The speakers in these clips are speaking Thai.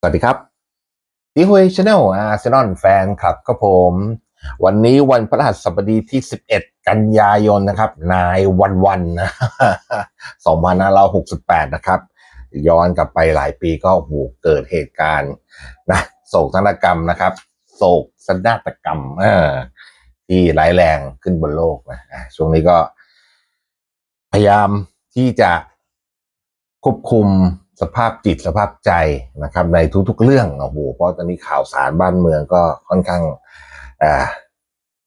สวัสดีครับดีฮุยชาแนลอาร์เซนอลแฟนคลับก็ผม วันนี้วันพฤหัสบดีที่ 11 กันยายนนะครับ นายวันวันนะ2568 นะครับ ย้อนกลับไปหลายปีก็โหเกิดเหตุการณ์นะโศกนาฏกรรมนะครับ โศกสนาฏกรรมเออที่ร้ายแรงขึ้นบนโลกนะช่วงนี้ก็ พยายามที่จะควบคุม สภาพจิตสภาพใจนะครับ ในทุกๆเรื่องโอ้โหเพราะตอนนี้ข่าวสารบ้านเมืองก็ค่อนข้าง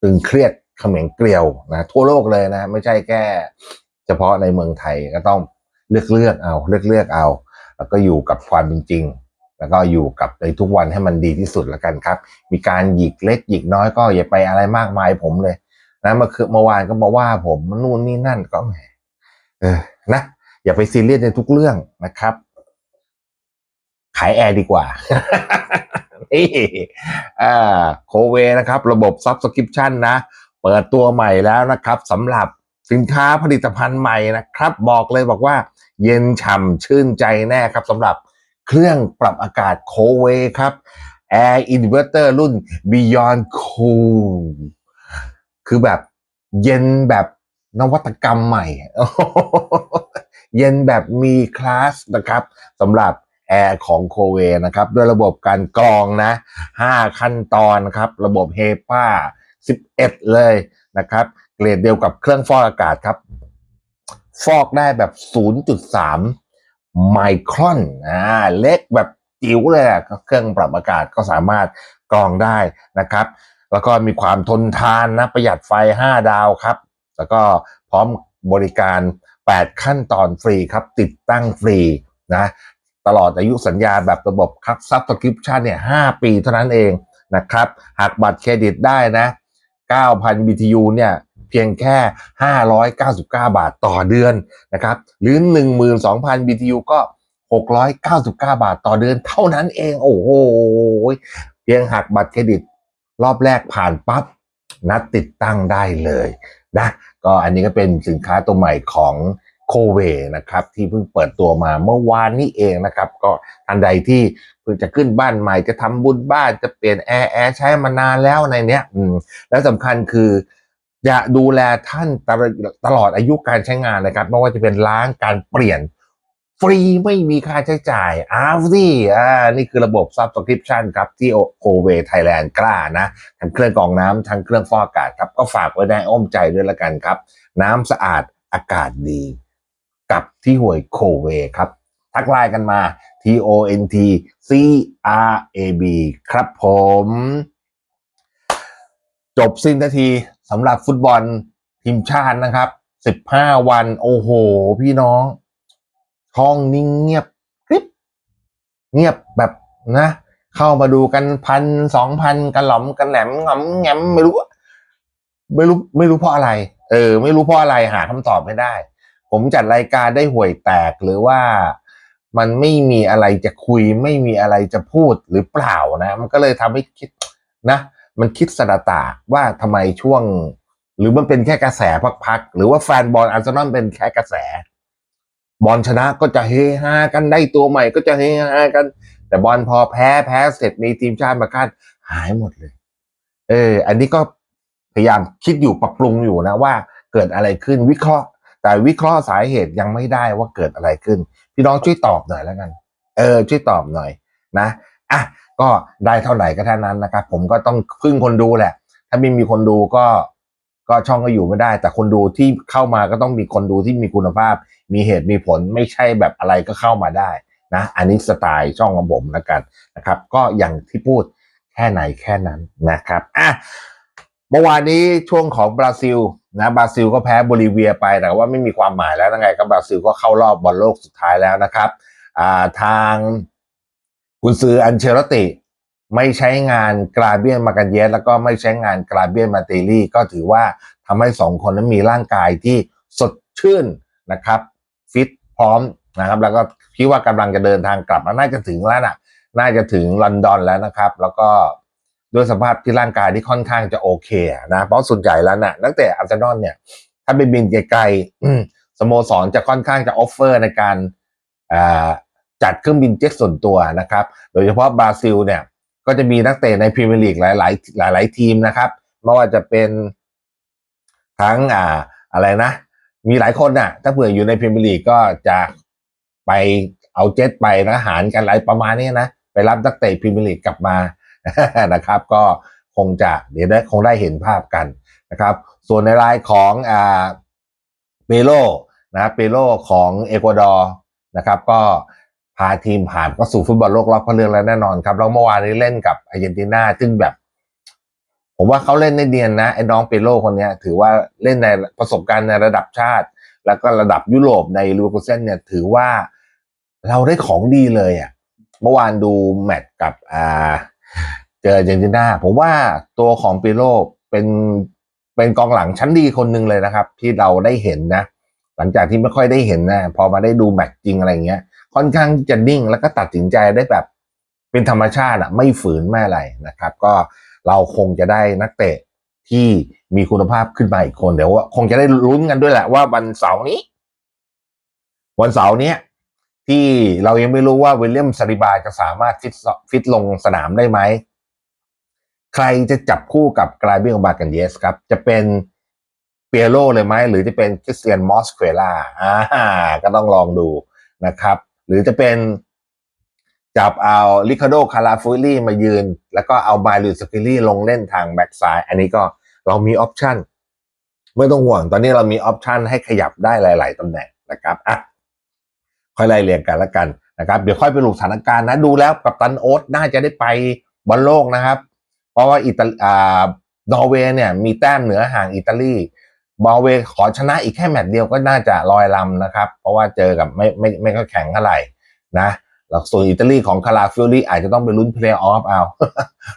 ตึงเครียดเขม็งเกลียวนะทั่วโลกเลยนะ ไม่ใช่แค่เฉพาะในเมืองไทยก็ต้องเลือกเลือกเอาเลือกเลือกเอา แล้วก็อยู่กับความเป็นจริง แล้วก็อยู่กับในทุกวันให้มันดีที่สุดแล้วกันครับ มีการหยิกเล็กหยิกน้อยก็อย่าไปอะไรมากมายผมเลยนะเมื่อคืนเมื่อวานก็มาว่าผมนู่นนี่นั่นก็แหมเออนะอย่าไปซีเรียสในทุกเรื่องนะครับ ขายแอร์ดีกว่านี่อ่าโคเวนะครับ ระบบ Subscription นะ เปิดตัวใหม่แล้วนะครับสำหรับสินค้าผลิตภัณฑ์ใหม่นะครับ บอกเลยบอกว่า เย็นฉ่ำชื่นใจแน่ครับสำหรับเครื่องปรับอากาศโคเวครับ Air Inverter รุ่น Beyond Cool คือแบบเย็นแบบนวัตกรรมใหม่ เย็นแบบมีคลาสนะครับสำหรับ แอร์ของโคเวนะครับ ด้วยระบบการกรองนะ 5 ขั้นตอนนะครับ ระบบเฮปา11 เลยนะครับ เกรดเดียวกับเครื่องฟอกอากาศครับ ฟอกได้แบบ 0.3 ไมครอนอ่าเล็กแบบจิ๋วเลยอะเครื่องปรับอากาศก็สามารถกรองได้นะครับ แล้วก็มีความทนทานนะ ประหยัดไฟ 5 ดาวครับ แล้วก็พร้อมบริการ 8 ขั้นตอนฟรีครับ ติดตั้งฟรีนะ ตลอดอายุสัญญาแบบระบบครับซับสคริปชันเนี่ย5ปีเท่านั้นเองนะครับหากบัตรเครดิตได้นะ 9,000 BTU เนี่ยเพียงแค่ 599 บาทต่อเดือนนะครับหรือ 12,000 BTU ก็ 699 บาทต่อเดือนเท่านั้นเอง โอ้โหเพียงหักบัตรเครดิต รอบแรกผ่านปั๊บนัดติดตั้งได้เลยนะก็อันนี้ก็เป็นสินค้าตัวใหม่ของ โคเวนะครับที่เพิ่งเปิดตัวมาเมื่อวานนี้เองนะครับ ก็ทันใดที่เพิ่งจะขึ้นบ้านใหม่จะทำบุญบ้านจะเปลี่ยนแอร์แอร์ใช้มานานแล้วในเนี้ยอืมแล้วสำคัญคือจะดูแลท่านตลอดอายุการใช้งานนะครับ ไม่ว่าจะเป็นล้างการเปลี่ยนฟรีไม่มีค่าใช้จ่ายอ้าวสิอ่านี่คือระบบ Subscription ครับ ที่โคเวไทยแลนด์กล้านะ ทั้งเครื่องกรองน้ำทั้งเครื่องฟอกอากาศครับ ก็ฝากไว้ในอ้อมใจด้วยละกันครับ น้ำสะอาดอากาศดี กับที่ห่วยโคเวครับ ทักไลน์กันมา T O N T C R A B ครับผม จบสิ้นนทีสำหรับฟุตบอลทีมชาตินะครับ15วันโอ้โห พี่น้องห้องนิ่งเงียบกริบเงียบแบบนะ เข้ามาดูกันพันสองพันกันหล่อมกันแหลมงำแงมไม่รู้ ไม่รู้ไม่รู้เพราะอะไร เออ ไม่รู้เพราะอะไรหาคำตอบไม่ได้ ผมจัดรายการได้ห่วยแตกหรือว่ามันไม่มีอะไรจะคุย ไม่มีอะไรจะพูดหรือเปล่านะ มันก็เลยทำให้คิดนะ มันคิดสระตาว่าทำไมช่วง หรือมันเป็นแค่กระแสพักๆหรือว่าแฟนบอลอาร์เซนอลเป็นแค่กระแส บอลชนะก็จะเฮฮากันได้ตัวใหม่ก็จะเฮฮากัน แต่บอลพอแพ้แพ้เสร็จมีทีมชาติมาคัดหายหมดเลย เออ อันนี้ก็พยายามคิดอยู่ปรับปรุงอยู่นะว่าเกิดอะไรขึ้นวิเคราะห์ แต่วิเคราะห์สาเหตุยังไม่ได้ว่าเกิดอะไรขึ้น พี่น้องช่วยตอบหน่อยแล้วกัน เออ ช่วยตอบหน่อยนะอะก็ได้เท่าไหร่ก็เท่านั้นนะครับ ผมก็ต้องพึ่งคนดูแหละ ถ้าไม่มีคนดูก็ก็ช่องก็อยู่ไม่ได้ แต่คนดูที่เข้ามาก็ต้องมีคนดูที่มีคุณภาพ มีเหตุมีผลไม่ใช่แบบอะไรก็เข้ามาได้นะอันนี้สไตล์ช่องของผมแล้วกันนะครับ ก็อย่างที่พูดแค่ไหนแค่นั้นนะครับอะ เมื่อวานนี้ช่วงของบราซิลนะบราซิลก็แพ้โบลิเวียไปแต่ว่าไม่มีความหมายแล้วยังไงก็บราซิลก็เข้ารอบบอลโลกสุดท้ายแล้วนะครับาทางคุณซืออันเชลติ ไม่ใช้งานกราเบียนมากันเยสแล้วก็ไม่ใช้งานกราเบียนมาเตลี่ก็ถือว่าทำให้สองคนนั้นมีร่างกายที่สดชื่นนะครับฟิตพร้อมนะครับ แล้วก็คิดว่ากำลังจะเดินทางกลับแล้วน่าจะถึงแล้วน่ะน่าจะถึงลอนดอนแล้วนะครับ แล้วก็ ด้วยสภาพที่ร่างกายที่ค่อนข้างจะโอเคนะเพราะส่วนใหญ่แล้วน่ะตั้งแต่อาร์เซนอลเนี่ย ถ้าไปบินไกลๆสโมสรจะค่อนข้างจะออฟเฟอร์ในการจัดเครื่องบินเจ็ตส่วนตัวนะครับ โดยเฉพาะบราซิลเนี่ยก็จะมีนักเตะในพรีเมียร์ลีกหลายหลายหลายหลาย ๆ ทีมนะครับไม่ว่าจะเป็นทั้งอ่าอะไรนะ มีหลายคนน่ะ ถ้าเผื่ออยู่ในพรีเมียร์ลีกก็จะไปเอาเจ็ตไปนะหารกันอะไรประมาณนี้นะ ไปรับนักเตะพรีเมียร์ลีกกลับมา นะครับ ก็คงจะเดี๋ยวได้คงได้เห็นภาพกันนะครับ ส่วนในรายของอ่าเปโลนะเปโลของเอกวาดอร์นะครับ ก็พาทีมผ่านก็สู่ฟุตบอลโลกรอบคัดเลือกแล้วแน่นอนครับแล้วเมื่อวานนี้เล่นกับอาร์เจนตินาซึ่งแบบผมว่าเขาเล่นได้เนียนนะไอ้น้องเปโลคนนี้ถือว่าเล่นในประสบการณ์ในระดับชาติ แล้วก็ระดับยุโรปในลูโกเซนเนี่ยถือว่าเราได้ของดีเลยอะเมื่อวานดูแมตช์กับอ่า เจออาร์เจนตินาผมว่าตัวของเปโลเป็นเป็นกองหลังชั้นดีคนหนึ่งเลยนะครับ ที่เราได้เห็นนะ หลังจากที่ไม่ค่อยได้เห็นนะ พอมาได้ดูแมตช์จริงอะไรเงี้ย ค่อนข้างจะนิ่งแล้วก็ตัดสินใจได้แบบ เป็นธรรมชาติอะไม่ฝืนไม่อะไรนะครับ ก็เราคงจะได้นักเตะที่มีคุณภาพขึ้นมาอีกคน เดี๋ยวว่าคงจะได้ลุ้นกันด้วยแหละว่าวันเสาร์นี้ วันเสาร์เนี้ย ที่เรายังไม่รู้ว่าวิลเลียมซาริบาจะสามารถฟิตฟิตลงสนามได้ไหม ใครจะจับคู่กับกลายเบียงบากันเยสครับ จะเป็นเปียโรเลยไหม หรือจะเป็นคริสเตียนมอสเควล่าอ่าก็ต้องลองดูนะครับ หรือจะเป็นจับเอาลิคาโดคาราฟูลี่มายืน แล้วก็เอาบายลูสกิลี่ลงเล่นทางแบ็กซ้าย อันนี้ก็เรามีออปชันไม่ต้องห่วงตอนนี้เรามีออปชันให้ขยับได้หลาย ๆตำแหน่งนะครับอะ ค่อยไล่เรียงกันแล้วกันนะครับเดี๋ยวค่อยไปดูสถานการณ์นะดูแล้วกับตันโอ๊ตน่าจะได้ไปบอลโลกนะครับ เพราะว่าอิตาอ่านอร์เวย์เนี่ยมีแต้มเหนือห่างอิตาลีบอลเวย์ขอชนะอีกแค่แมตช์เดียวก็น่าจะลอยลำนะครับ เพราะว่าเจอกับไม่ไม่ไม่ค่อยแข็งเท่าไหร่นะแล้วส่วนอิตาลีของคาราฟิลลี่อาจจะต้องไปลุ้นเพลย์ออฟเอา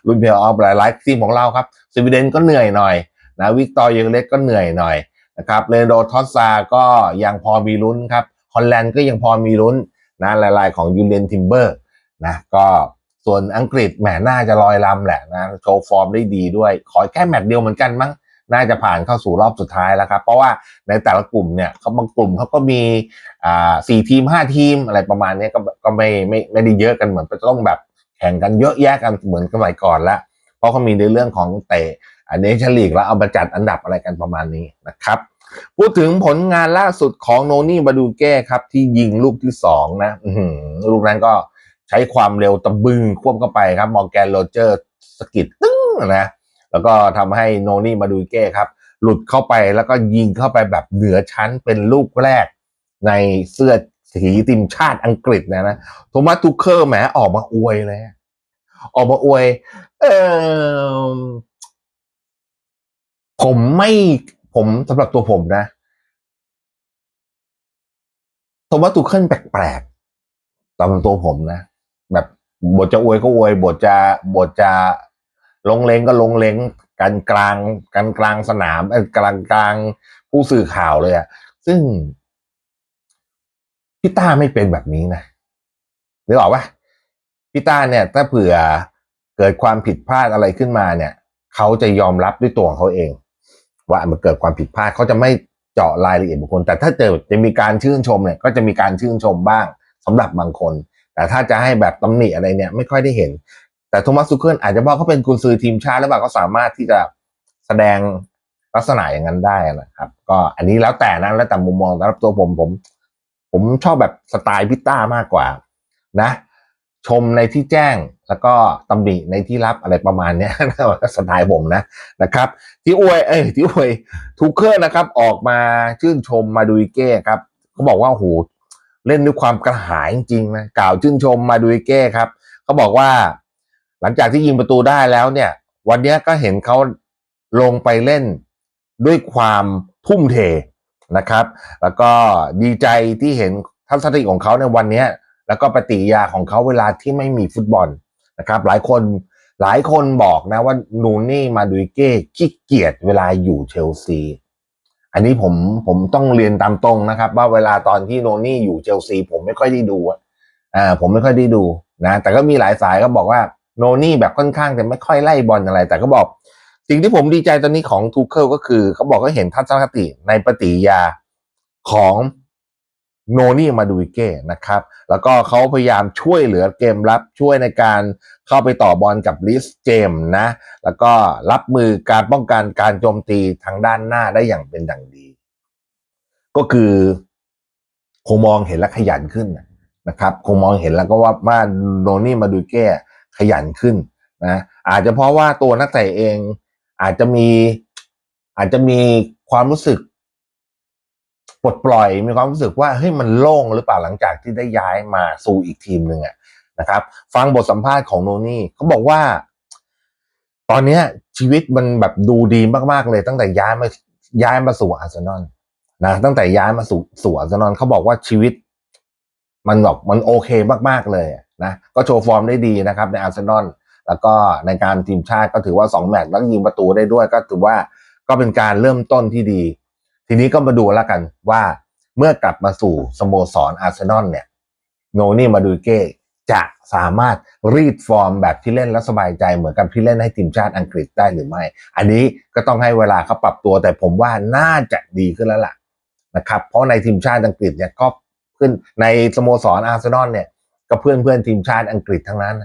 ลุ้นเพลย์ออฟหลายๆทีมของเราครับสวีเดนก็เหนื่อยหน่อยนะวิกตอร์เยงเล็กก็เหนื่อยหน่อยนะครับเลโดทอสซาก็ยังพอมีลุ้นครับ ฮอลแลนด์ก็ยังพอมีลุ้นนะลายๆของยูเลียนทิมเบอร์นะก็ส่วนอังกฤษแหมน่าจะลอยลำแหละนะโชว์ฟอร์มได้ดีด้วย ขอแค่แมตช์เดียวเหมือนกันมั้งน่าจะผ่านเข้าสู่รอบสุดท้ายแล้วครับ เพราะว่าในแต่ละกลุ่มเนี่ยเขาบางกลุ่มเขาก็มีอ่าสี่ทีมห้าทีมอะไรประมาณนี้ก็ก็ไม่ไม่ไม่ได้เยอะกันเหมือนจะต้องแบบแข่งกันเยอะแยะกันเหมือนสมัยก่อนละเพราะเขามีในเรื่องของเตะอันนี้ชลีกแล้วเอามาจัดอันดับอะไรกันประมาณนี้นะครับ พูดถึงผลงานล่าสุดของโนนี่บาดูเก้ครับ ที่ยิงลูกที่สองนะลูกนั้นก็ใช้ความเร็วตะบึงควบเข้าไปครับ มอร์แกนโรเจอร์สกิดตึ้งนะแล้วก็ทำให้โนนี่มาดูเก้ครับ หลุดเข้าไปแล้วก็ยิงเข้าไปแบบเหนือชั้นเป็นลูกแรก ในเสื้อสีทีมชาติอังกฤษนะนะโทมัสทูเคอร์แหมออกมาอวยเลยออกมาอวย เออผมไม่ ผมสำหรับตัวผมนะโทมัสทูเคิลแปลกๆสำหรับตัวผมนะ แบบบทจะอวยก็อวย บทจะบทจะลงเลงก็ลงเลงกันกลางกันกลางสนามเอ้กลางกลางผู้สื่อข่าวเลยอะซึ่งพี่ต้าไม่เป็นแบบนี้นะนึกออกปะพี่ต้าเนี่ย ถ้าเผื่อเกิดความผิดพลาดอะไรขึ้นมาเนี่ย เขาจะยอมรับด้วยตัวของเขาเอง ว่ามันเกิดความผิดพลาดเขาจะไม่เจาะรายละเอียดบุคคล แต่ถ้าเจอจะมีการชื่นชมเนี่ยก็จะมีการชื่นชมบ้างสำหรับบางคน แต่ถ้าจะให้แบบตำหนิอะไรเนี่ยไม่ค่อยได้เห็น แต่โทมัสซูเคิลอาจจะเพราะเขาเป็นกุนซือทีมชาติแล้วว่าเขาสามารถที่จะแสดงลักษณะอย่างนั้นได้นะครับ ก็อันนี้แล้วแต่นะแล้วแต่มุมมองสำหรับตัวผมผม ผมชอบแบบสไตล์พิต้ามากกว่า นะ ชมในที่แจ้งแล้วก็ตำหนิในที่รับอะไรประมาณนี้ยสไตล์ผมนะนะครับที่อวยเอ้ยที่อวยทูเคอร์นะครับ ออกมาชื่นชมมาดูเก้ครับเขาบอกว่าโหเล่นด้วยความกระหายจริงนะกล่าวชื่นชมมาดูเก้ครับเขาบอกว่า หลังจากที่ยิงประตูได้แล้วเนี่ย วันนี้ก็เห็นเขาลงไปเล่นด้วยความทุ่มเทนะครับ แล้วก็ดีใจที่เห็นทัศนคติของเขาในวันนี้ แล้วก็ปฏิยาของเขาเวลาที่ไม่มีฟุตบอลนะครับ หลายคนหลายคนบอกนะว่านูนี่มาดูเก้ขี้เกียจเวลาอยู่เชลซี อันนี้ผมผมต้องเรียนตามตรงนะครับ ว่าเวลาตอนที่โนนี่อยู่เชลซี ผมไม่ค่อยได้ดูอ่าผมไม่ค่อยได้ดูนะแต่ก็มีหลายสายก็บอกว่าโนนี่แบบค่อนข้างจะไม่ค่อยไล่บอลอะไร แต่ก็บอกสิ่งที่ผมดีใจตอนนี้ของทูเคิลก็คือ เขาบอกก็เห็นทัศนคติในปฏิยาของ โนนี่มาดูเก้นะครับ แล้วก็เขาพยายามช่วยเหลือเกมรับช่วยในการเข้าไปต่อบอลกับลิสเจมนะ แล้วก็รับมือการป้องกันการโจมตีทางด้านหน้าได้อย่างเป็นดังดี ก็คือคงมองเห็นและขยันขึ้นนะครับ คงมองเห็นแล้วก็ว่าว่าโนนี่มาดูเก้ขยันขึ้นนะอาจจะเพราะว่าตัวนักเตะเองอาจจะมีอาจจะมีความรู้สึก ปลดปล่อยมีความรู้สึกว่าเฮ้ยมันโล่งหรือเปล่าหลังจากที่ได้ย้ายมาสู่อีกทีมหนึ่งอะนะครับ ฟังบทสัมภาษณ์ของโนนี่เขาบอกว่า ตอนเนี้ยชีวิตมันแบบดูดีมากๆเลย ตั้งแต่ย้ายมาย้ายมาสู่อาร์เซนอลนะตั้งแต่ย้ายมาสู่สู่อาร์เซนอลเขาบอกว่าชีวิต มันแบบมันโอเคมากๆเลยนะก็โชว์ฟอร์มได้ดีนะครับ ในอาร์เซนอลแล้วก็ในการทีมชาติก็ถือว่าสองแมตช์แล้วยิงประตูได้ด้วย ก็ถือว่าก็เป็นการเริ่มต้นที่ดี ทีนี้ก็มาดูแล้วกันว่าเมื่อกลับมาสู่สโมสรอาร์เซนอลเนี่ยโนนี่มาดูเก้จะสามารถรีดฟอร์มแบบที่เล่นแล้วสบายใจเหมือนกับที่เล่นให้ทีมชาติอังกฤษได้หรือไม่ อันนี้ก็ต้องให้เวลาเขาปรับตัว แต่ผมว่าน่าจะดีขึ้นแล้วล่ะนะครับ เพราะในทีมชาติอังกฤษเนี่ยก็ขึ้นในสโมสรอาร์เซนอลเนี่ยก็เพื่อนเพื่อนทีมชาติอังกฤษทั้งนั้น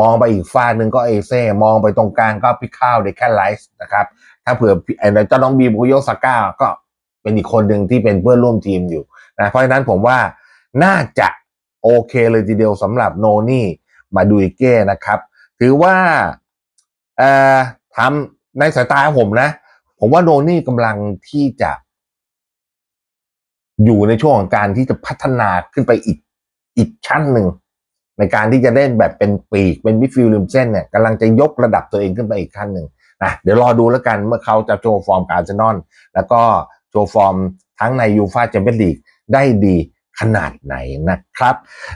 มองไปอีกฝ้าหนึ่งก็เอเซ่มองไปตรงกลางก็พิข้าวเดคแคนไลท์นะครับ ถ้าเผื่อไอ้เจ้าน้องบีบุโยซาก้าก็ เป็นอีกคนหนึ่งที่เป็นเพื่อนร่วมทีมอยู่นะเพราะฉะนั้นผมว่าน่าจะโอเคเลยทีเดียวสำหรับโนนี่มาดูอิเก้นะครับ ถือว่าเอ่อทำในสายตาผมนะ ผมว่าโนนี่กำลังที่จะ อยู่ในช่วงของการที่จะพัฒนาขึ้นไปอีกอีกชั้นหนึ่งในการที่จะเล่นแบบเป็นปีกเป็นมิดฟิลด์ริมเส้นเนี่ยกำลังจะยกระดับตัวเองขึ้นไปอีกขั้นหนึ่งนะเดี๋ยวรอดูแล้วกันเมื่อเขาจะโชว์ฟอร์มการ์เซนอลแล้วก็ โชว์ฟอร์มทั้งในยูฟาแชมเปี้ยนลีกได้ดีขนาดไหนนะครับ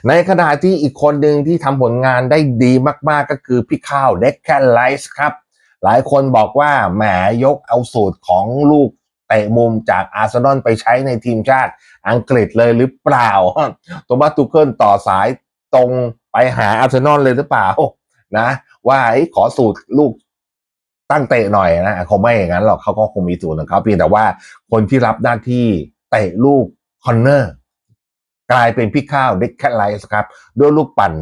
ในขณะที่อีกคนหนึ่งที่ทำผลงานได้ดีมากๆก็คือพี่ข้าวเด็กแคนไลส์ครับ หลายคนบอกว่าแหมยกเอาสูตรของลูกเตะมุมจากอาร์เซนอลไปใช้ในทีมชาติอังกฤษเลยหรือเปล่าโทมัสตูเคิลต่อสายตรงไปหาอาร์เซนอลเลยหรือเปล่านะว่ายขอสูตรลูก ตั้งเตะหน่อยนะคงไม่อย่างนั้นหรอกเขาก็คงมีสูตรของเขาเพียงแต่ว่าคนที่รับหน้าที่เตะลูกคอนเนอร์กลายเป็นพี่ข้าวเด็กแคทไลท์ครับ ด้วยลูกปั่น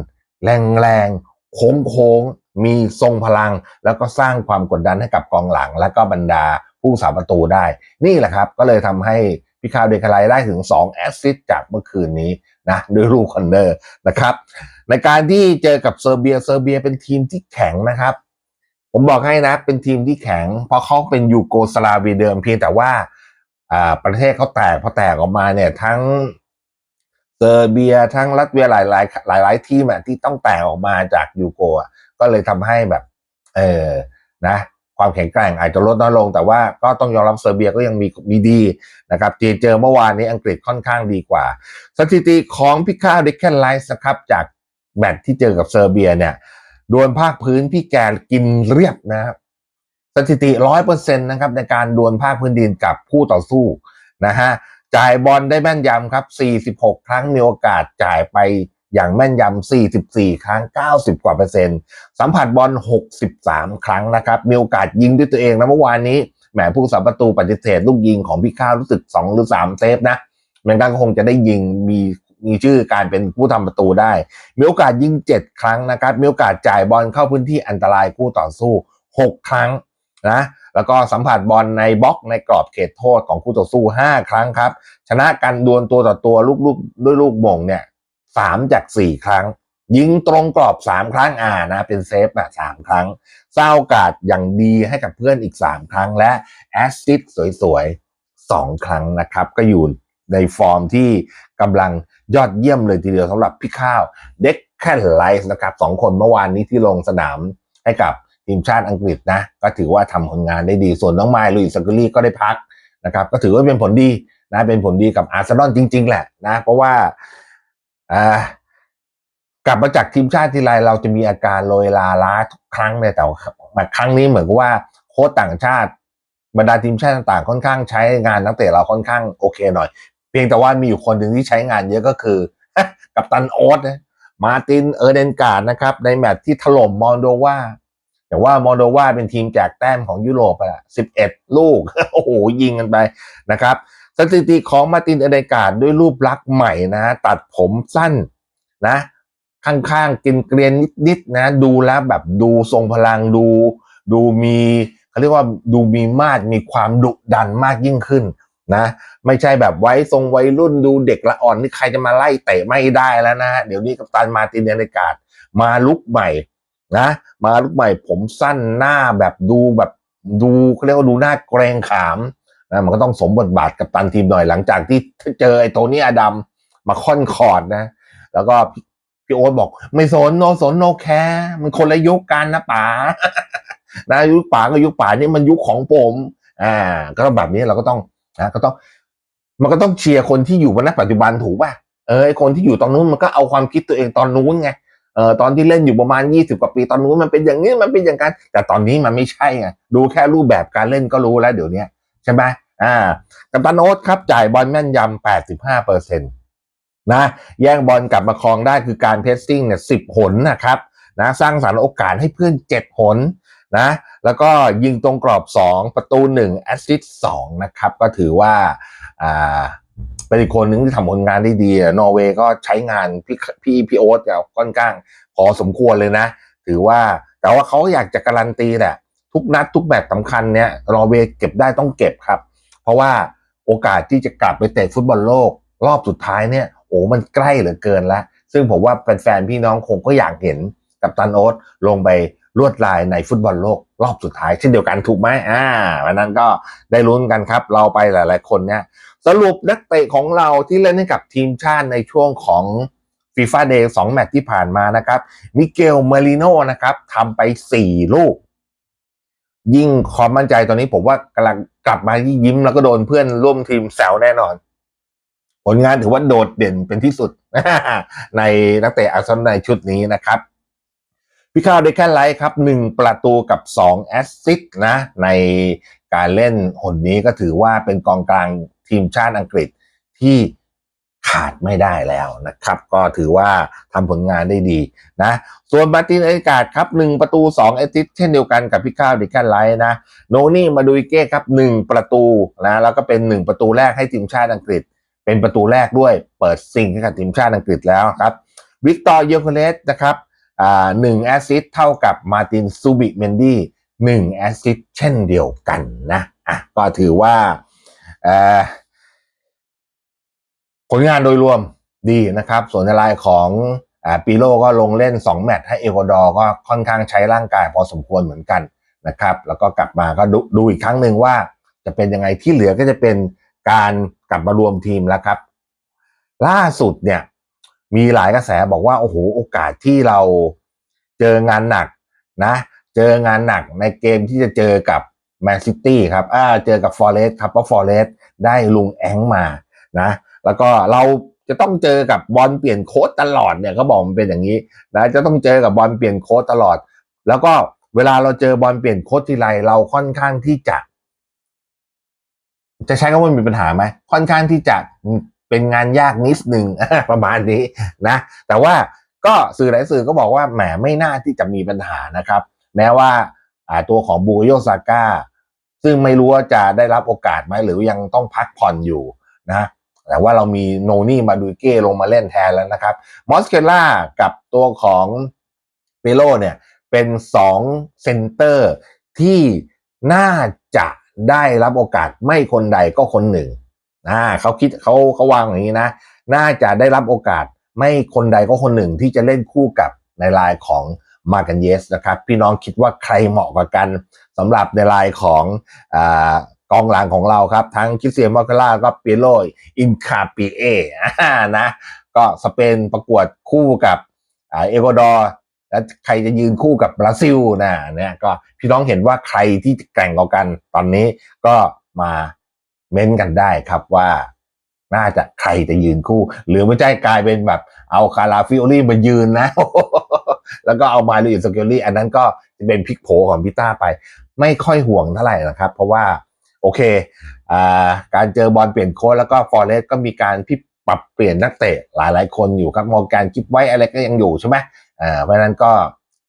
แรงๆโค้งๆมีทรงพลัง แล้วก็สร้างความกดดันให้กับกองหลัง และก็บรรดาผู้สาประตูได้ นี่แหละครับ ก็เลยทำให้พี่ข้าวเด็กแคทไลท์ได้ถึง 2 แอสซิสต์จากเมื่อคืนนี้นะด้วยลูกคอนเนอร์นะครับ ในการที่เจอกับเซอร์เบียเซอร์เบียเป็นทีมที่แข็งนะครับ ผมบอกให้นะ เป็นทีมที่แข็ง เพราะเขาเป็นยูโกสลาเวียเดิมเพียงแต่ว่าอ่าประเทศเขาแตกพอแตกออกมาเนี่ย ทั้งเซอร์เบียทั้งรัสเวียหลายหลายหลายหลายทีมอะที่ต้องแตกออกมาจากยูโกอะก็เลยทำให้แบบ เออนะ ความแข็งแกร่งอาจจะลดน้อยลง แต่ว่าก็ต้องยอมรับเซอร์เบียก็ยังมีมีดีนะครับเจเจอเมื่อวานนี้อังกฤษค่อนข้างดีกว่า สถิติของพิคาเดคแคนไลส์นะครับจากแมตช์ที่เจอกับเซอร์เบียเนี่ย โดนภาคพื้นพี่แกกินเรียบนะครับสถิติร้อยเปอร์เซ็นต์นะครับในการดวลภาคพื้นดินกับคู่ต่อสู้นะฮะจ่ายบอลได้แม่นยำครับ 46 ครั้งมีโอกาสจ่ายไปอย่างแม่นยำ 44 ครั้ง 90 กว่าเปอร์เซ็นต์ สัมผัสบอล 63 ครั้งนะครับ มีโอกาสยิงด้วยตัวเองนะเมื่อวานนี้ แหมผู้สัมประตูปฏิเสธลูกยิงของพี่ข้าวรู้สึก 2 หรือ 3 เซฟนะ มันก็คงจะได้ยิงมี มีชื่อการเป็นผู้ทำประตูได้ มีโอกาสยิง 7 ครั้งนะครับ มีโอกาสจ่ายบอลเข้าพื้นที่อันตรายคู่ต่อสู้ 6 ครั้งนะแล้วก็สัมผัสบอลในบล็อกในกรอบเขตโทษของคู่ต่อสู้ 5 ครั้งครับ ชนะกันดวลตัวต่อตัวลูกลูกด้วยลูกมงเนี่ยสามจาก 4 ครั้ง ยิงตรงกรอบ 3 ครั้งอ่านะเป็นเซฟแบบสครั้งสร้างโอกาสอย่างดีให้กับเพื่อนอีก 3 ครั้งและแอสซิสสวยๆ2 ครั้งนะครับก็อยู่ ในฟอร์มที่กำลังยอดเยี่ยมเลยทีเดียวสำหรับพี่ข้าวเด็กแค่ไลฟ์นะครับสองคนเมื่อวานนี้ที่ลงสนามให้กับทีมชาติอังกฤษนะ ก็ถือว่าทำผลงานได้ดีส่วนน้องไมล์ลุยสกุลี่ก็ได้พักนะครับก็ถือว่าเป็นผลดีนะเป็นผลดีกับอาร์เซนอลจริง ๆ แหละนะ เพราะว่าอ่ากลับมาจากทีมชาติทีไรเราจะมีอาการโรยลาล้าทุกครั้งเลยแต่ว่าครั้งนี้เหมือนกับว่าโค้ชต่างชาติบรรดาทีมชาติต่างๆ ค่อนข้างใช้งานนักเตะเราค่อนข้างโอเคหน่อย พียงแต่ว่ามีอยู่คนหนึ่งที่ใช้งานเยอะก็คือ กับตันโอ๊ตนะมาตินเออร์เดนการ์ดนะครับ ในแมตช์ที่ถล่มมอนโดวาแต่ว่ามอนโดวาเป็นทีมแจกแต้มของยุโรปอะสิบเอ็ดลูก โอ้โห ยิงกันไปนะครับ สถิติของมาตินเอเดการ์ดด้วยรูปลักษณ์ใหม่นะ ตัดผมสั้นนะ ข้างๆกินเกรียนนิดๆนะ ดูแล้วแบบดูทรงพลังดู ดูมีเขาเรียกว่าดูมีมาดมีความดุดันมากยิ่งขึ้น นะ ไม่ใช่แบบไว้ทรงวัยรุ่นดูเด็กละอ่อนนี่ใครจะมาไล่เตะไม่ได้แล้วนะ เดี๋ยวนี้กัปตันมาตินเอเดกาดมาลุกใหม่นะ มาลุกใหม่ผมสั้นหน้าแบบดูแบบดูเขาเรียกว่าดูหน้าเกรงขามนะมันก็ต้องสมบทบาทกับตันทีมหน่อยหลังจากที่เจอไอ้โทนี่อดัมมาค่อนคอร์ดนะ แล้วก็พี่โอ๊ตบอก ไม่สนโนสนโนแคร์มันคนละยุคกันนะป๋านะยุคป๋ากับยุคป๋านี่มันยุคของผม อ่า ก็แบบนี้เราก็ต้อง นะก็ต้องมันก็ต้องเชียร์คนที่อยู่วันปัจจุบันถูกป่ะเออคนที่อยู่ตอนนู้นมันก็เอาความคิดตัวเองตอนนู้นไงเออตอนที่เล่นอยู่ประมาณยี่สิบกว่าปีตอนนู้นมันเป็นอย่างนี้มันเป็นอย่างนั้นแต่ตอนนี้มันไม่ใช่ไงดูแค่รูปแบบการเล่นก็รู้แล้วเดี๋ยวนี้ใช่ไหมอ่ากัปตันโอ๊ตครับจ่ายบอลแม่นยำแปดสิบห้าเปอร์เซ็นต์นะแย่งบอลกลับมาครองได้คือการเพสซิ่งเนี่ยสิบหนนะครับนะสร้างสรรค์โอกาสให้เพื่อนเจ็ดหนนะ แล้วก็ยิงตรงกรอบสองประตูหนึ่งแอสซิสต์สองนะครับ ก็ถือว่าอ่าเป็นอีกคนหนึ่งที่ทำผลงานได้ดี นอร์เวย์ก็ใช้งานพี่พี่พี่โอ๊ตเนี่ยค่อนข้าง พอสมควรเลยนะ ถือว่าแต่ว่าเขาอยากจะการันตีแหละทุกนัดทุกแมตช์สำคัญเนี่ยนอร์เวย์เก็บได้ต้องเก็บครับ เพราะว่าโอกาสที่จะกลับไปเตะฟุตบอลโลก รอบสุดท้ายเนี่ยโอ้มันใกล้เหลือเกินแล้ว ซึ่งผมว่าแฟนๆพี่น้องคงก็อยากเห็นกับตันโอ๊ตลงไป ลวดลายในฟุตบอลโลกรอบสุดท้ายเช่นเดียวกันถูกไหมอ่าวันนั้นก็ได้ลุ้นกันครับ เราไปหลาย ๆ คนเนี่ยสรุปนักเตะของเราที่เล่นให้กับทีมชาติในช่วงของฟีฟ่าเดย์สองแมตช์ที่ผ่านมานะครับมิเกลเมลิโนนะครับทำไปสี่ลูก ยิ่งความมั่นใจตอนนี้ผมว่ากำลังกลับมายิ้มแล้วก็โดนเพื่อนร่วมทีมแซวแน่นอน ผลงานถือว่าโดดเด่นเป็นที่สุดในนักเตะอาร์เซนอลในชุดนี้นะครับ พี่ข้าวได้แค่ไลท์ครับหนึ่งประตูกับสองแอสซิสต์นะ ในการเล่นหนนี้ก็ถือว่าเป็นกองกลางทีมชาติอังกฤษที่ขาดไม่ได้แล้วนะครับ ก็ถือว่าทำผลงานได้ดีนะ ส่วนมาตินเอกาดครับหนึ่งประตูสองแอสซิสต์เช่นเดียวกันกับพี่ข้าวดิแคนไลท์นะ โนนี่มาดูอิเก้ครับหนึ่งประตูนะแล้วก็เป็นหนึ่งประตูแรกให้ทีมชาติอังกฤษ เป็นประตูแรกด้วยเปิดซิงให้กับทีมชาติอังกฤษแล้วครับวิกตอร์เยโคเลสนะครับ หนึ่งแอซิสเท่ากับมาตินซูบิเมนดี้หนึ่งแอซิสเช่นเดียวกันนะอะก็ถือว่าผลงานโดยรวมดีนะครับ ส่วนในรายของอปีโลก็ลงเล่น 2 แมตช์ให้เอกวาดอร์ก็ค่อนข้างใช้ร่างกายพอสมควรเหมือนกันนะครับ แล้วก็กลับมาก็ดูดูอีกครั้งหนึ่งว่าจะเป็นยังไงที่เหลือก็จะเป็นการกลับมารวมทีมแล้วครับ ล่าสุดเนี่ย มีหลายกระแสบอกว่าโอ้โหโอกาสที่เราเจองานหนักนะ เจองานหนักในเกมที่จะเจอกับแมนซิตี้ครับอ่าเจอกับฟอเรสต์ครับเพราะฟอเรสต์ได้ลุงแองมานะ แล้วก็เราจะต้องเจอกับบอลเปลี่ยนโค้ดตลอดเนี่ยก็บอกมันเป็นอย่างนี้นะจะต้องเจอกับบอลเปลี่ยนโค้ดตลอด แล้วก็เวลาเราเจอบอลเปลี่ยนโค้ดทีไรเราค่อนข้างที่จะ จะใช้คำว่ามีปัญหาไหมค่อนข้างที่จะ เป็นงานยากนิดหนึ่งประมาณนี้นะ แต่ว่าก็สื่อหลายสื่อก็บอกว่าแหมไม่น่าที่จะมีปัญหานะครับ แม้ว่าตัวของบูโยซาก้าซึ่งไม่รู้ว่าจะได้รับโอกาสไหมหรือยังต้องพักผ่อนอยู่นะแต่ว่าเรามีโนนี่มาดูเก้ลงมาเล่นแทนแล้วนะครับมอสเคล่ากับตัวของเปโลเนี่ยเป็นสองเซนเตอร์ที่น่าจะได้รับโอกาสไม่คนใดก็คนหนึ่ง อ่าเขาคิดเขาเขาวางอย่างนี้นะ น่าจะได้รับโอกาสไม่คนใดก็คนหนึ่งที่จะเล่นคู่กับในลายของมากันเยสนะครับ พี่น้องคิดว่าใครเหมาะกับกันสำหรับในลายของอกองหลังของเราครับ ทั้งคิสเตียมอคาร่าก็เปียโรอินคาปีเอนะก็สเปนประกวดคู่กับอเอกวาดอร์แล้วใครจะยืนคู่กับบราซิลนะเนี่ยก็พี่น้องเห็นว่าใครที่แกร่งกว่ากันตอนนี้ก็มา เม้นกันได้ครับว่าน่าจะใครจะยืนคู่ หรือไม่ใช่กลายเป็นแบบ เอาคาราฟิโอลี่มายืนนะ แล้วก็เอามาลูอิสเกลลี่ อันนั้นก็จะเป็นพลิกโผของพิต้าไป ไม่ค่อยห่วงเท่าไหร่นะครับ เพราะว่าโอเคอ่าการเจอบอลเปลี่ยนโค้ชแล้วก็ฟอร์เรสก็มีการพิปรับเปลี่ยนนักเตะหลายๆ คนอยู่ครับมอร์แกนกิฟไว้อะไรก็ยังอยู่ใช่ไหมอ่าเพราะนั้นก็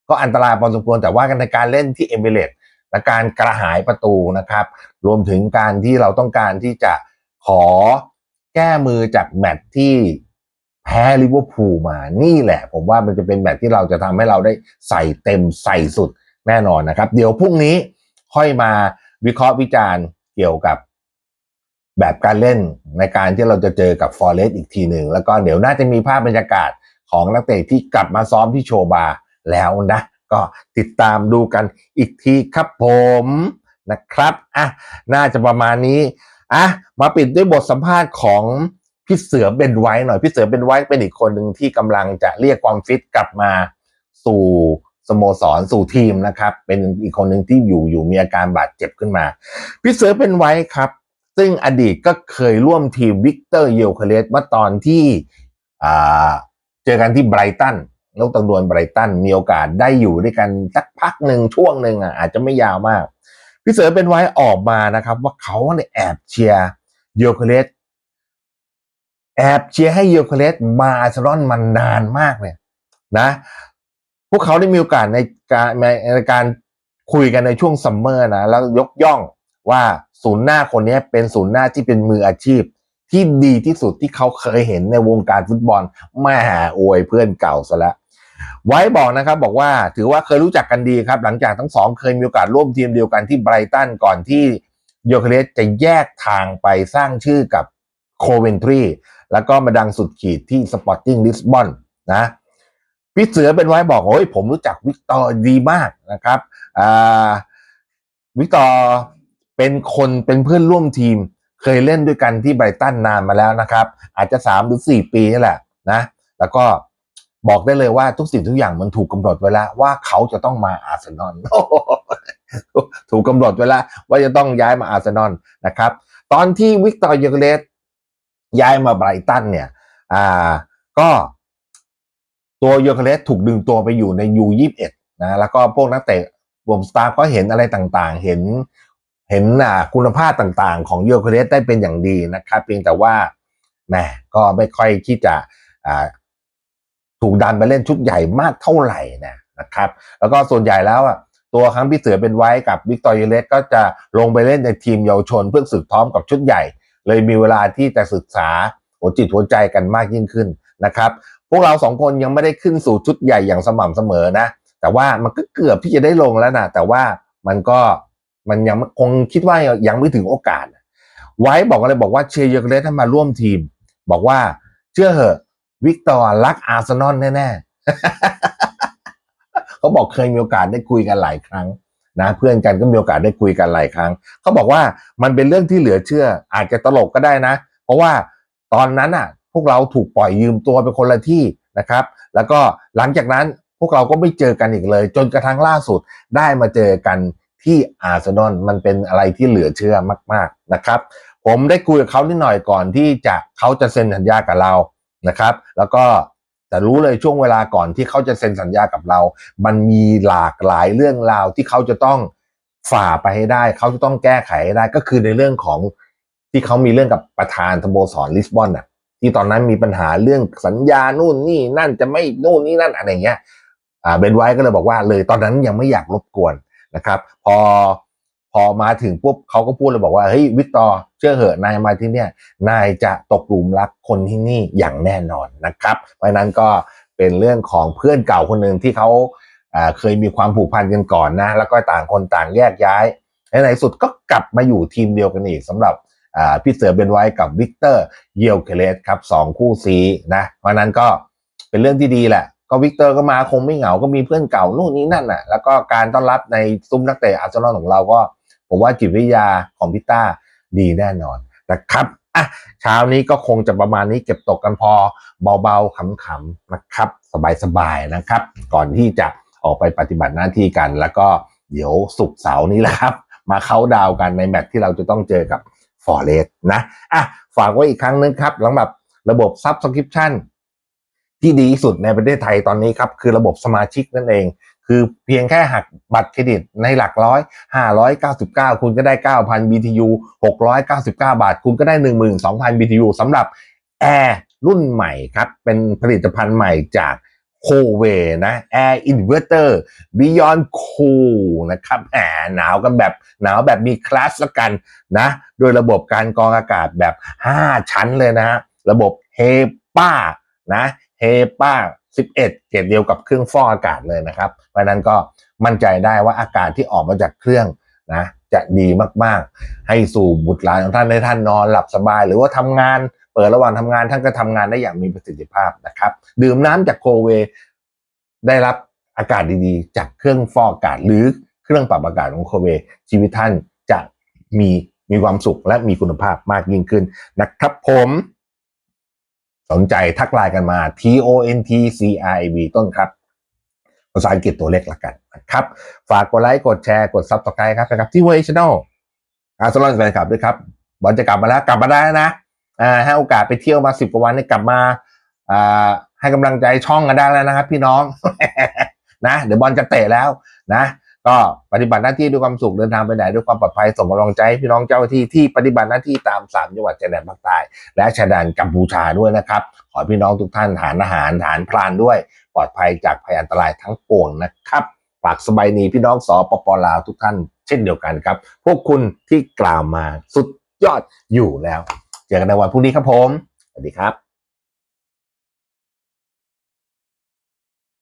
ก็อันตรายพอสมควรแต่ว่าในการเล่นที่เอมิเรต และการกระหายประตูนะครับ รวมถึงการที่เราต้องการที่จะขอแก้มือจากแมตช์ที่แพ้ลิเวอร์พูลมานี่แหละ ผมว่ามันจะเป็นแมตช์ที่เราจะทำให้เราได้ใส่เต็มใส่สุดแน่นอนนะครับ เดี๋ยวพรุ่งนี้ค่อยมาวิเคราะห์วิจารณ์เกี่ยวกับแบบการเล่นในการที่เราจะเจอกับฟอร์เรสอีกทีหนึ่งแล้วก็เดี๋ยวน่าจะมีภาพบรรยากาศของนักเตะที่กลับมาซ้อมที่โชบาแล้วนะ ก็ติดตามดูกันอีกทีครับผมนะครับอะน่าจะประมาณนี้อะมาปิดด้วยบทสัมภาษณ์ของพี่เสือเบนไว้หน่อยพี่เสือเบนไว้เป็นอีกคนหนึ่งที่กำลังจะเรียกความฟิตกลับมาสู่สโมสรสู่ทีมนะครับ เป็นอีกคนหนึ่งที่อยู่อยู่มีอาการบาดเจ็บขึ้นมา พี่เสือเป็นไว้ครับ ซึ่งอดีตก็เคยร่วมทีมวิกเตอร์เยลเคเลสเมื่อตอนที่เจอกันที่ไบรตัน นกตังดวนไบรตันมีโอกาสได้อยู่ด้วยกันสักพักหนึ่งช่วงหนึ่งอะอาจจะไม่ยาวมาก พี่เสือเป็นไว้ออกมานะครับ ว่าเขาเนี่ยแอบเชียร์เยลเคเลสแอบเชียร์ให้เยลเคเลสมาอาร์เซนอลมานานมากเลยนะ พวกเขาได้มีโอกาสในการในการคุยกันในช่วงซัมเมอร์นะแล้วยกย่องว่าศูนย์หน้าคนนี้เป็นศูนย์หน้าที่เป็นมืออาชีพที่ดีที่สุดที่เขาเคยเห็นในวงการฟุตบอลแม่อวยเพื่อนเก่าซะแล้ว ไว้บอกนะครับบอกว่าถือว่าเคยรู้จักกันดีครับ หลังจากทั้งสองเคยมีโอกาสร่วมทีมเดียวกันที่ไบรตันก่อนที่โยเคเลสจะแยกทางไปสร้างชื่อกับโคเวนทรีแล้วก็มาดังสุดขีดที่สปอร์ติ้งลิสบอนนะพี่เสือเป็นไว้บอกโอ้ยผมรู้จักวิกตอร์ดีมากนะครับวิกตอร์เป็นคนเป็นเพื่อนร่วมทีม เคยเล่นด้วยกันที่ไบรตันนานมาแล้วนะครับ อาจจะสามหรือสี่ปีนี่แหละนะ แล้วก็ บอกได้เลยว่าทุกสิ่งทุกอย่างมันถูกกำหนดไว้แล้วว่าเขาจะต้องมาอาร์เซนอลถูกกำหนดไว้แล้วว่าจะต้องย้ายมาอาร์เซนอลนะครับ ตอนที่วิกตอร์เยเลสย้ายมาไบรตันเนี่ยอ่าก็ตัวเยเลสถูกดึงตัวไปอยู่ในยูยี่สิบเอ็ดนะแล้วก็พวกนักเตะวมสตาฟก็เห็นอะไรต่างๆ เห็นเห็นอ่าคุณภาพต่างๆ ของเยเลสได้เป็นอย่างดีนะครับเพียงแต่ว่าแหมก็ไม่ค่อยที่จะอ่า ถูกดันไปเล่นชุดใหญ่มากเท่าไหร่นะนะครับ แล้วก็ส่วนใหญ่แล้วอะตัวครั้งพี่เสือเป็นไว้กับวิกตอร์เยเลสก็จะลงไปเล่นในทีมเยาวชน เพื่อสึกท้อมกับชุดใหญ่ เลยมีเวลาที่จะศึกษาหัวจิตหัวใจกันมากยิ่งขึ้นนะครับ พวกเราสองคนยังไม่ได้ขึ้นสู่ชุดใหญ่อย่างสม่ำเสมอนะ แต่ว่ามันก็เกือบที่จะได้ลงแล้วนะแต่ว่ามันก็มันยังคงคิดว่ายังไม่ถึงโอกาส ไว้บอกอะไรบอกว่าเชียร์เยอเกเลสให้มาร่วมทีม บอกว่าเชื่อเหอะ วิกตอร์รักอาร์เซนอลแน่ๆเขาบอกเคยมีโอกาสได้คุยกันหลายครั้งนะเพื่อนกันก็มีโอกาสได้คุยกันหลายครั้ง เขาบอกว่ามันเป็นเรื่องที่เหลือเชื่อ อาจจะตลกก็ได้นะ เพราะว่าตอนนั้นอะ พวกเราถูกปล่อยยืมตัวไปคนละที่นะครับ แล้วก็หลังจากนั้นพวกเราก็ไม่เจอกันอีกเลย จนกระทั่งล่าสุดได้มาเจอกันที่อาร์เซนอลมันเป็นอะไรที่เหลือเชื่อมาก ๆนะครับ ผมได้คุยกับเขานิดหน่อยก่อนที่จะเขาจะเซ็นสัญญากับเรา นะครับ แล้วก็แต่รู้เลยช่วงเวลาก่อนที่เขาจะเซ็นสัญญากับเรา มันมีหลากหลายเรื่องราวที่เขาจะต้องฝ่าไปให้ได้ เขาจะต้องแก้ไขให้ได้ก็คือในเรื่องของที่เขามีเรื่องกับประธานสโมสรลิสบอนน่ะที่ตอนนั้นมีปัญหาเรื่องสัญญานู่นนี่นั่นจะไม่นู่นนี่นั่นอะไรเงี้ยอ่าเบนไว้ก็เลยบอกว่าเลยตอนนั้นยังไม่อยากรบกวนนะครับ พอ อมาถึงปุ๊บเขาก็พูดเลยบอกว่าเฮ้ยวิกตอร์เชื่อเหอะนายมาที่เนี่ยนายจะตกหลุมรักคนที่นี่อย่างแน่นอนนะครับ เพราะนั้นก็เป็นเรื่องของเพื่อนเก่าคนหนึ่งที่เขาเคยมีความผูกพันกันก่อนนะ แล้วก็ต่างคนต่างแยกย้ายในในสุดก็กลับมาอยู่ทีมเดียวกันอีกสำหรับพี่เสือเบนไว้กับวิกเตอร์เยลเคเลสครับสองคู่ซีนะ เพราะนั้นก็เป็นเรื่องที่ดีแหละ ก็วิกเตอร์ก็มาคงไม่เหงา ก็มีเพื่อนเก่านู่นนี่นั่นน่ะ แล้วก็การต้อนรับในซุ้มนักเตะอาร์เซนอลของเราก็ ผมว่าจิตวิทยาของพิต้าดีแน่นอนนะครับอะเช้านี้ก็คงจะประมาณนี้เก็บตกกันพอเบาๆขำๆนะครับ สบายๆนะครับ ก่อนที่จะออกไปปฏิบัติหน้าที่กัน แล้วก็เดี๋ยวสุกเสาร์นี้แหละครับ มาเข้าดาวกันในแมตช์ที่เราจะต้องเจอกับฟอร์เรสนะอะฝากไว้อีกครั้งนึงครับสำหรับระบบซับสคริปชั่นที่ดีที่สุดในประเทศไทยตอนนี้ครับ คือระบบสมาชิกนั่นเอง คือเพียงแค่หักบัตรเครดิตในหลักร้อยห้าร้อยเก้าสิบเก้าคุณก็ได้เก้าพัน BTU หกร้อยเก้าสิบเก้าบาท คุณก็ได้หนึ่งหมื่นสองพัน BTU สำหรับแอร์รุ่นใหม่ครับ เป็นผลิตภัณฑ์ใหม่จากโคเวนะ Air Inverter Beyond Cool นะครับแหมหนาวกันแบบหนาวแบบมีคลาสละกันนะโดยระบบการกรองอากาศแบบ 5 ชั้นเลยนะฮะระบบ HEPA นะ HEPA 11 เกรดเดียวกับเครื่องฟอกอากาศเลยนะครับ เพราะนั้นก็มั่นใจได้ว่าอากาศที่ออกมาจากเครื่องนะจะดีมากๆ ให้สู่บุตรหลานของท่านให้ท่านนอนหลับสบาย หรือว่าทำงาน เปิดระหว่างทำงานท่านก็ทำงานได้อย่างมีประสิทธิภาพนะครับ ดื่มน้ำจากโคเว ได้รับอากาศดีๆ จากเครื่องฟอกอากาศ หรือเครื่องปรับอากาศของโคเว ชีวิตท่านจะมีมีความสุขและมีคุณภาพมากยิ่งขึ้นนะครับผม สนใจทักไลน์กันมา T O N T C I B ต้นครับ ภาษาอังกฤษตัวเล็กละกันนะครับ ฝากกดไลค์ กดแชร์ กดซับสไครต์ครับนะครับ ที่เวชแนลอาร์ซอนแฟนคลับด้วยครับบอลจะกลับมาแล้วกลับมาได้นะอ่าให้โอกาสไปเที่ยวมาสิบกว่าวันเนี่ยกลับมาอ่าให้กำลังใจช่องกันได้แล้วนะครับ พี่น้องนะ เดี๋ยวบอลจะเตะแล้วนะ ก็ปฏิบัติหน้าที่ด้วยความสุขเดินทางไปไหนด้วยความปลอดภัยส่งกำลังใจพี่น้องเจ้าหน้าที่ที่ปฏิบัติหน้าที่ตามสามจังหวัดชายแดนภาคใต้และชายแดนกัมพูชาด้วยนะครับ ขอพี่น้องทุกท่านฐานอาหารฐานพรานด้วย ปลอดภัยจากภัยอันตรายทั้งปวงนะครับฝากสบายนีพี่น้องสปปลาวทุกท่าน เช่นเดียวกันครับ พวกคุณที่กล่าวมาสุดยอดอยู่แล้ว เจอกันในวันพรุ่งนี้ครับผมสวัสดีครับ